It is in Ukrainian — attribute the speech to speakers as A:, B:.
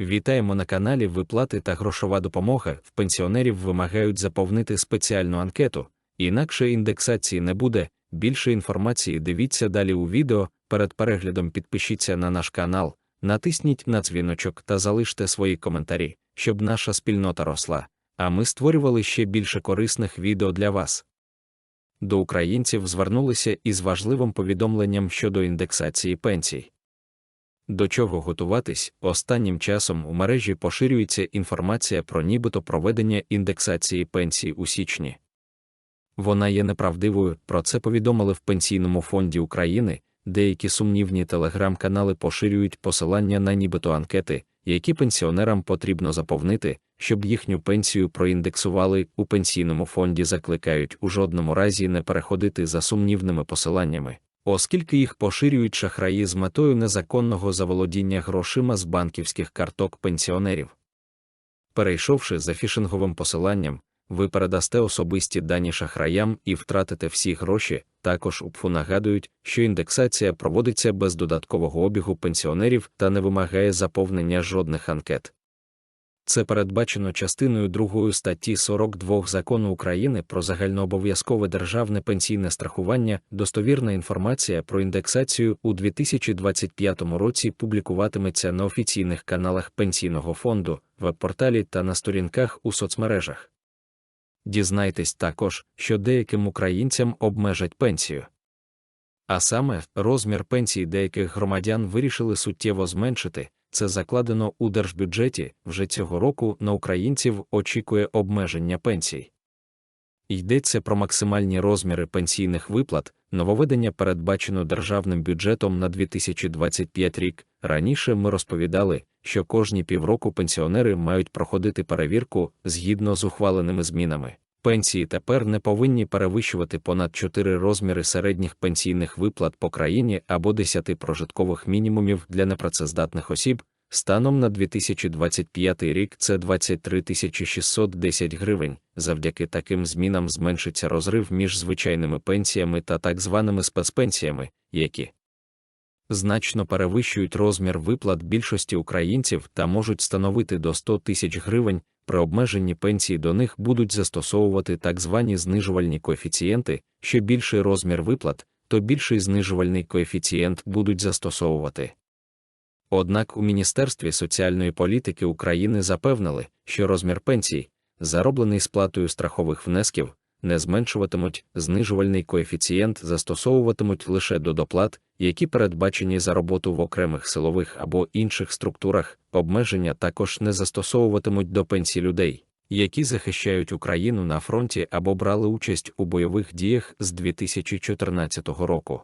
A: Вітаємо на каналі Виплати та грошова допомога. В пенсіонерів вимагають заповнити спеціальну анкету, інакше індексації не буде. Більше інформації дивіться далі у відео. Перед переглядом підпишіться на наш канал, натисніть на дзвіночок та залиште свої коментарі, щоб наша спільнота росла, а ми створювали ще більше корисних відео для вас. До українців звернулися із важливим повідомленням щодо індексації пенсій. До чого готуватись, останнім часом у мережі поширюється інформація про нібито проведення індексації пенсій у січні. Вона є неправдивою, про це повідомили в Пенсійному фонді України, деякі сумнівні телеграм-канали поширюють посилання на нібито анкети, які пенсіонерам потрібно заповнити, щоб їхню пенсію проіндексували у пенсійному фонді закликають у жодному разі не переходити за сумнівними посиланнями оскільки їх поширюють шахраї з метою незаконного заволодіння грошима з банківських карток пенсіонерів. Перейшовши за фішинговим посиланням, ви передасте особисті дані шахраям і втратите всі гроші. Також УПФУ нагадують, що індексація проводиться без додаткового обігу пенсіонерів та не вимагає заповнення жодних анкет. Це передбачено частиною 2 статті 42 закону України про загальнообов'язкове державне пенсійне страхування. Достовірна інформація про індексацію у 2025 році публікуватиметься на офіційних каналах Пенсійного фонду, веб-порталі та на сторінках у соцмережах. Дізнайтесь також, що деяким українцям обмежать пенсію. А саме, розмір пенсії деяких громадян вирішили суттєво зменшити. Це закладено у держбюджеті вже цього року на українців очікує обмеження пенсій. Йдеться про максимальні розміри пенсійних виплат, нововведення передбачено державним бюджетом на 2025 рік. Раніше ми розповідали, що кожні півроку пенсіонери мають проходити перевірку згідно з ухваленими змінами. Пенсії тепер не повинні перевищувати понад 4 розміри середніх пенсійних виплат по країні або 10 прожиткових мінімумів для непрацездатних осіб. Станом на 2025 рік це 23 610 гривень. Завдяки таким змінам зменшиться розрив між звичайними пенсіями та так званими спецпенсіями, які значно перевищують розмір виплат більшості українців та можуть становити до 100 тисяч гривень. При обмеженні пенсії до них будуть застосовувати так звані знижувальні коефіцієнти, що більший розмір виплат, то більший знижувальний коефіцієнт будуть застосовувати. Однак у Міністерстві соціальної політики України запевнили, що розмір пенсій, зароблений сплатою страхових внесків, не зменшуватимуть, знижувальний коефіцієнт застосовуватимуть лише до доплат, які передбачені за роботу в окремих силових або інших структурах, обмеження також не застосовуватимуть до пенсій людей, які захищають Україну на фронті або брали участь у бойових діях з 2014 року.